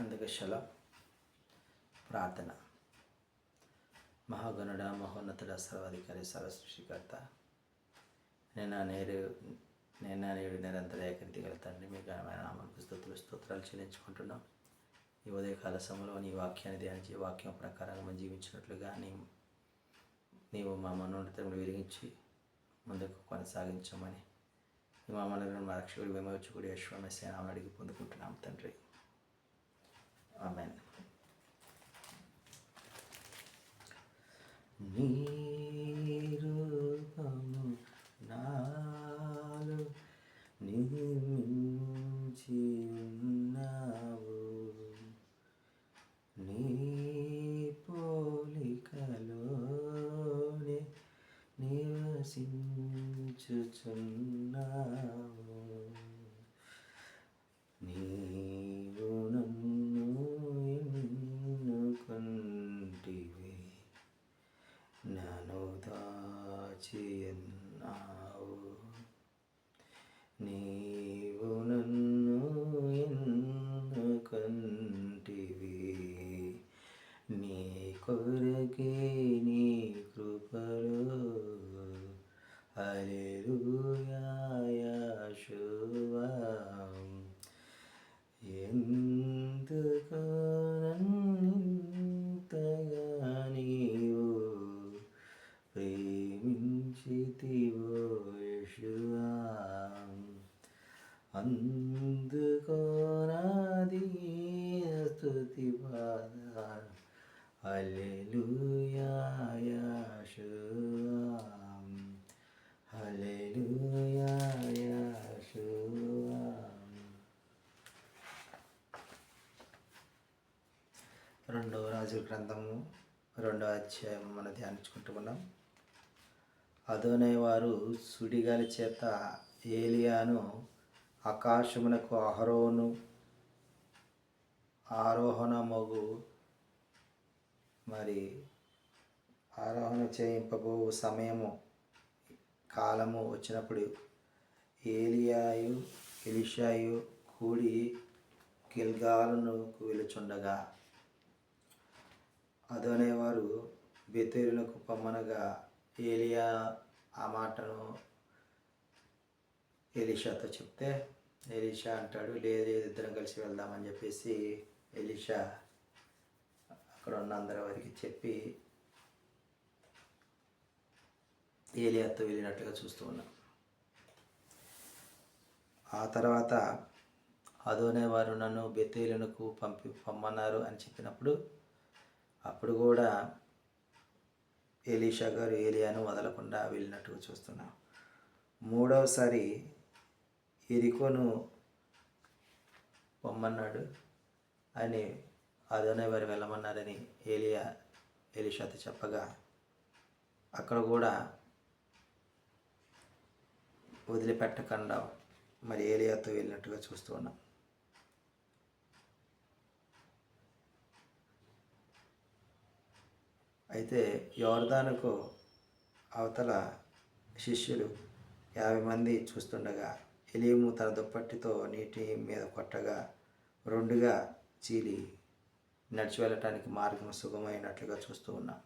అందుకు శల ప్రార్థన. మహాగణుడ మహోన్నతుడ సర్వాధికారి సర్వసృష్టికర్త నేను నేరు నేను నేడు నిరంతర ఏకంతి తండ్రి మీ ఘనమైన నామానికి స్థుతులు స్తోత్రాలు చెల్లించుకుంటున్నాం. ఈ ఉదయకాల సమయంలో నీ వాక్యాన్ని ధ్యానించి వాక్యం ప్రకారంగా మనం జీవించినట్లుగా నీ నీవు మా మనోన్నతములు విరిగించి ముందుకు కొనసాగించమని మా మనలను రక్షకుడు విమోచకుడు యశ్వమస్య నామని అడిగి పొందుకుంటున్నాం తండ్రి ఆమెన్ నీ రూపము నాలో నిర్మించి ఉన్నావు నీ పోలికలోనే నివసించుచున్నావు. దాచియున్నావు నీవు నన్ను ఎన్ను కంటివి. నీ కొరకే నీ కృపలో హల్లెలూయా ఎందుకు నన్నింతగా నీవు ప్రేమించితివో యేషువా అందుకో నాది స్తుతి పాద హల్లెలూయా యేషువా హల్లెలూయా యేషువా రెండవ రాజుల గ్రంథము రెండవ అధ్యాయం మనం ధ్యానించుకుంటూ ఉన్నాం అదోనే వారు సుడిగాలి చేత ఏలియాను ఆకాశమునకు అహరోను ఆరోహణ మగు మరి ఆరోహణ చేయింపబో సమయము కాలము వచ్చినప్పుడు ఏలియాయు ఎలిషాయు కూడి గిల్గాలను వెలుచుండగా. అదనేవారు బెతేరులకు పొమ్మనగా ఏలియా ఆ మాటను ఎలీషాతో చెప్తే ఎలీషా అంటాడు లేదు లేదు ఇద్దరం కలిసి వెళ్దామని చెప్పేసి ఎలీషా అక్కడ ఉన్న అందరి వారికి చెప్పి ఏలియాతో వెళ్ళినట్లుగా చూస్తూ ఉన్నాం. ఆ తర్వాత అదోనే వారు నన్ను బెతేలునకు పంపి పొమ్మన్నారు అని చెప్పినప్పుడు అప్పుడు కూడా ఏలీషా గారు ఏలియాను వదలకుండా వెళ్ళినట్టుగా చూస్తున్నాం. మూడవసారి ఎరికోను పొమ్మన్నాడు అని అదోనే వారు వెళ్ళమన్నారని ఏలియా ఎలీషాతో చెప్పగా అక్కడ కూడా వదిలిపెట్టకుండా మరి ఏలియాతో వెళ్ళినట్టుగా చూస్తూ ఉన్నాం. అయితే యోర్దానుకు అవతల శిష్యులు యాభై మంది చూస్తుండగా ఎలీము తన దుప్పట్టితో నీటి మీద కొట్టగా రెండుగా చీలి నడిచి వెళ్ళటానికి మార్గం సుగమైనట్లుగా చూస్తూ ఉన్నాం.